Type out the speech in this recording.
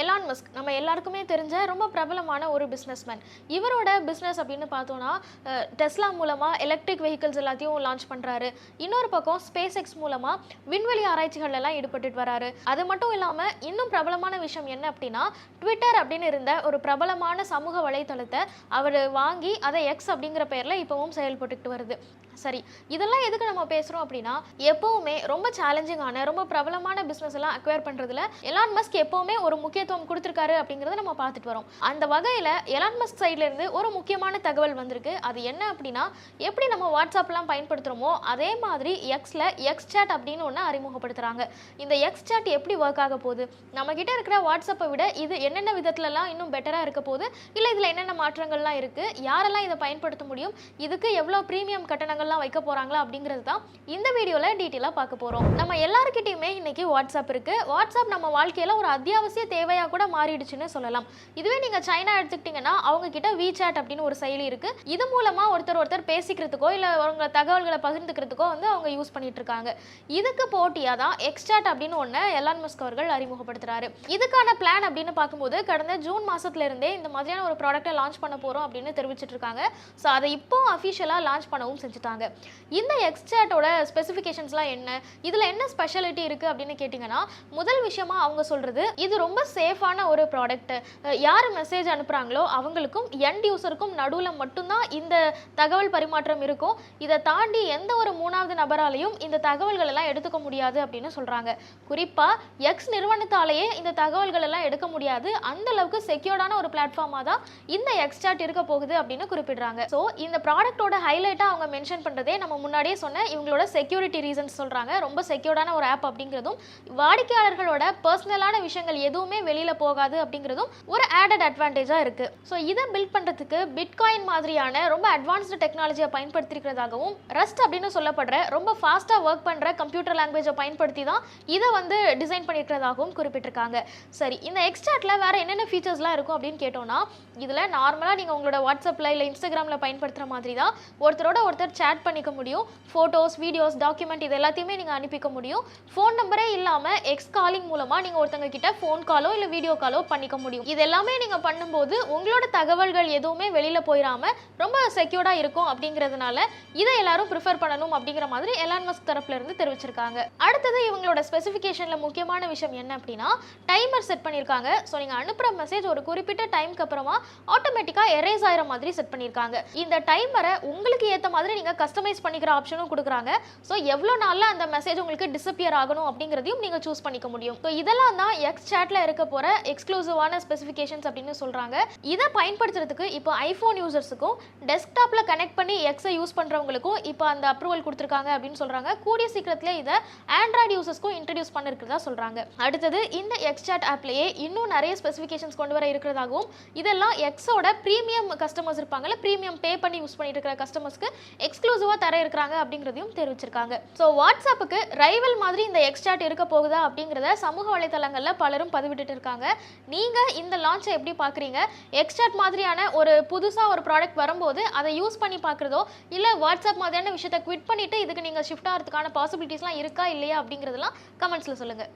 Elon Musk நம்ம எல்லாருக்குமே தெரிஞ்ச ரொம்ப பிரபலமான ஒரு பிஸ்னஸ்மேன் இவரோட பிஸ்னஸ் அப்படின்னு பார்த்தோன்னா டெஸ்லா மூலமாக எலக்ட்ரிக் வெஹிக்கிள்ஸ் எல்லாத்தையும் லான்ச் பண்ணுறாரு இன்னொரு பக்கம் ஸ்பேஸ் எக்ஸ் மூலமாக விண்வெளி ஆராய்ச்சிகள் எல்லாம் ஈடுபட்டுட்டு வராரு. அது மட்டும் இல்லாமல் இன்னும் பிரபலமான விஷயம் என்ன அப்படின்னா ட்விட்டர் அப்படின்னு இருந்த ஒரு பிரபலமான சமூக வலைத்தளத்தை அவர் வாங்கி அதை எக்ஸ் அப்படிங்கிற பேரில் இப்போவும் செயல்பட்டுக்கிட்டு வருது. சரி இதெல்லாம் எதுக்கு நம்ம பேசுகிறோம் அப்படின்னா எப்போவுமே ரொம்ப சேலஞ்சிங்கான ரொம்ப பிரபலமான பிஸ்னஸ் எல்லாம் அக்வயர் பண்ணுறதுல எலான் மஸ்க் எப்போவுமே ஒரு முக்கியத்துவம் கொடுத்துருக்காரு அப்படிங்கிறத நம்ம பார்த்துட்டு வரோம். அந்த வகையில் எலான் மஸ்க் ஒரு முக்கியமான தகவல் வந்திருக்கு. அது என்ன அப்படின்னா எப்படி நம்ம வாட்ஸ்அப்லாம் பயன்படுத்துகிறோமோ அதே மாதிரி எக்ஸில் எக்ஸ் சேட் அப்படின்னு ஒன்று அறிமுகப்படுத்துகிறாங்க இந்த எக்ஸ் சேட் எப்படி ஒர்க் ஆக போகுது? நம்மக்கிட்ட இருக்கிற வாட்ஸ்அப்பை விட இது என்னென்ன விதத்துலலாம் இன்னும் பெட்டராக இருக்க போகுது? இல்லை இதில் என்னென்ன மாற்றங்கள்லாம் இருக்குது யாரெல்லாம் இதை பயன்படுத்த முடியும்? இதுக்கு எவ்வளோ ப்ரீமியம் கட்டணங்கள்லாம் வைக்க போகிறாங்களா அப்படிங்கிறது தான் இந்த வீடியோவில் டீட்டெயிலாக பார்க்க போகிறோம் நம்ம எல்லாருக்கிட்டையுமே இன்றைக்கி வாட்ஸ்அப் இருக்குது வாட்ஸ்அப் நம்ம வாழ்க்கையில் ஒரு அத்தியாவசிய தேவை தேவையாக கூட மாறிடுச்சுன்னு சொல்லலாம். இதுவே நீங்கள் சைனா எடுத்துக்கிட்டிங்கன்னா அவங்க கிட்ட விசாட் அப்படின்னு ஒரு செயலி இருக்குது இது மூலமாக ஒருத்தர் ஒருத்தர் பேசிக்கிறதுக்கோ இல்லை அவங்க தகவல்களை பகிர்ந்துக்கிறதுக்கோ வந்து அவங்க யூஸ் பண்ணிட்டு இருக்காங்க இதுக்கு போட்டியாக தான் எக்ஸ்டாட் அப்படின்னு ஒன்று எலான் மஸ்க் அவர்கள் அறிமுகப்படுத்துறாரு. இதுக்கான பிளான் அப்படின்னு பார்க்கும்போது கடந்த ஜூன் மாசத்துல இருந்தே இந்த மாதிரியான ஒரு ப்ராடக்ட்டை லான்ச் பண்ண போகிறோம் அப்படின்னு தெரிவிச்சிட்டு இருக்காங்க ஸோ அதை இப்போ அஃபிஷியலாக லான்ச் பண்ணவும் செஞ்சுட்டாங்க. இந்த எக்ஸ்டாட்டோட ஸ்பெசிஃபிகேஷன்ஸ்லாம் என்ன? இதில் என்ன ஸ்பெஷாலிட்டி இருக்குது அப்படின்னு கேட்டிங்கன்னா முதல் விஷயமா அவங்க சொல்கிறது இது ரொம்ப சேஃபான ஒரு ப்ராடக்ட் யார் மெசேஜ் அனுப்புகிறாங்களோ அவங்களுக்கும் எண்ட் யூசருக்கும் நடுவில் மட்டும்தான் இந்த தகவல் பரிமாற்றம் இருக்கும். இதை தாண்டி எந்த ஒரு மூணாவது நபராலையும் இந்த தகவல்கள் எல்லாம் எடுத்துக்க முடியாது அப்படின்னு சொல்கிறாங்க குறிப்பாக எக்ஸ் நிறுவனத்தாலேயே இந்த தகவல்கள் எல்லாம் எடுக்க முடியாது. அந்த அளவுக்கு செக்யூர்டான ஒரு பிளாட்ஃபார்மாக தான் இந்த எக்ஸ்டாட் இருக்க போகுது அப்படின்னு குறிப்பிடுறாங்க. ஸோ இந்த ப்ராடக்ட்டோட ஹைலைட்டாக அவங்க மென்ஷன் பண்ணுறதே நம்ம முன்னாடியே சொன்ன இவங்களோட செக்யூரிட்டி ரீசன்ஸ் சொல்கிறாங்க ரொம்ப செக்யூர்டான ஒரு ஆப் அப்படிங்கிறதும் வாடிக்கையாளர்களோட பர்சனலான விஷயங்கள் எதுவுமே வெளியில் போகாது அப்படிங்கிறதும் ஒரு ஆடட் அட்வான்டேஜாக இருக்குது ஸோ இதை பில்ட் பண்ணுறதுக்கு பிட்காயின் மாதிரியான ரொம்ப அட்வான்ஸ்டு டெக்னாலஜியை பயன்படுத்திருக்கிறதாகவும் ரஸ்ட் அப்படின்னு சொல்லப்படுற ரொம்ப ஃபாஸ்ட்டாக ஒர்க் பண்ணுற கம்ப்யூட்டர் லாங்குவேஜை பயன்படுத்தி தான் இதை வந்து டிசைன் பண்ணியிருக்கிறதாகவும் குறிப்பிட்டிருக்காங்க. சரி இந்த எக்ஸ்டாட்டில் வேறு என்னென்ன ஃபீச்சர்ஸ்லாம் இருக்கும் அப்படின்னு கேட்டோம்னா இதில் நார்மலாக நீங்கள் உங்களோட வாட்ஸ்அப்பில் இல்லை இன்ஸ்டாகிராமில் பயன்படுத்துகிற மாதிரி தான் ஒருத்தரோட ஒருத்தர் சேட் பண்ணிக்க முடியும். ஃபோட்டோஸ் வீடியோஸ் டாக்குமெண்ட் இது எல்லாத்தையுமே நீங்கள் அனுப்பிக்க முடியும். ஃபோன் நம்பரே இல்லாமல் எக்ஸ் காலிங் மூலமாக நீங்கள் ஒருத்தங்க கிட்ட ஃபோன் காலோ இல்லை வீடியோ காலோ பண்ணிக்க முடியும். இது எல்லாமே நீங்கள் பண்ணும்போது உங்களோட தகவல்கள் எதுவுமே வெளியில் போயிடாம ரொம்ப செக்யூர்டாக இருக்கும் அப்படிங்கிறதுனால இதை எல்லாரும் ப்ரிஃபர் பண்ணணும் அப்படிங்கிற மாதிரி எலான் மஸ்க் தரப்புல இருந்து தெரிவிச்சிருக்காங்க. அடுத்தது இவங்களோட ஸ்பெசிஃபிகேஷனில் முக்கியமான விஷயம் என்ன அப்படின்னா டைமர் செட் பண்ணியிருக்காங்க ஸோ நீங்கள் அனுப்புகிற மெசேஜ் ஒரு குறிப்பிட்ட டைம்க்கு அப்புறமா ஆட்டோமேட்டிக்காக எரேஸ் ஆகிற மாதிரி செட் பண்ணியிருக்காங்க இந்த டைமரை உங்களுக்கு ஏற்ற மாதிரி நீங்கள் கஸ்டமைஸ் பண்ணிக்கிற ஆப்ஷனும் கொடுக்குறாங்க. ஸோ எவ்வளோ நாளில் அந்த மெசேஜ் உங்களுக்கு டிசப்பியர் ஆகணும் அப்படிங்கிறதையும் நீங்கள் சூஸ் பண்ணிக்க முடியும். ஸோ இதெல்லாம் தான் எக்ஸ் சேட்டில் இருக்க போகிற எக்ஸ்க்ளூசிவான ஸ்பெசிஃபிகேஷன்ஸ் அப்படின்னு சொல்கிறாங்க இதை பயன்படுத்துறதுக்கு இப்போ ஐஃபோன் யூசர்ஸுக்கும் டெஸ்க்டாப்பில் கனெக்ட் பண்ணி எக்ஸை யூஸ் பண்ணுறவங்களுக்கும் இப்போ அந்த அப்ரூவல் கொடுத்துருக்காங்க அப்படின்னு சொல்கிறாங்க கூடிய சீக்கிரத்திலே இதை ஆண்ட்ராய்டு யூசர்ஸ்க்கும் இன்ட்ரடியூஸ் பண்ணிருக்கிறதா சொல்கிறாங்க அடுத்தது இந்த எக்ஸ்சாட் ஆப்லேயே இன்னும் நிறைய ஸ்பெசிஃபிகேஷன்ஸ் கொண்டு வர இருக்கிறதாகவும் இதெல்லாம் எக்ஸோட ப்ரீமியம் கஸ்டமர்ஸ் இருப்பாங்கல்ல ப்ரீமியம் பே பண்ணி யூஸ் பண்ணிட்டு இருக்கிற கஸ்டமர்ஸ்க்கு எக்ஸ்க்ளூசிவாக தர இருக்கிறாங்க அப்படிங்கிறதையும் தெரிவிச்சிருக்காங்க. ஸோ வாட்ஸ்அப்புக்கு ரைவல் மாதிரி இந்த எக்ஸ்சாட் இருக்க போகுதா அப்படிங்கிறத சமூக வலைதளங்களில் பலரும் பதிவிட்டு இருக்காங்க நீங்கள் இந்த லான்ச்சை எப்படி பார்க்குறீங்க? எக்ஸ்டாட் மாதிரியான ஒரு புதுசாக ஒரு ப்ராடக்ட் வரும்போது அதை யூஸ் பண்ணி பார்க்குறதோ இல்லை வாட்ஸ்அப் மாதிரியான விஷயத்தை குவிட் பண்ணிட்டு இதுக்கு நீங்கள் ஷிஃப்ட் ஆகிறதுக்கான பாசிபிலிட்டிஸ்லாம் இருக்கா இல்லையா அப்படிங்கிறதுலாம் கமெண்ட்ஸில் சொல்லுங்கள்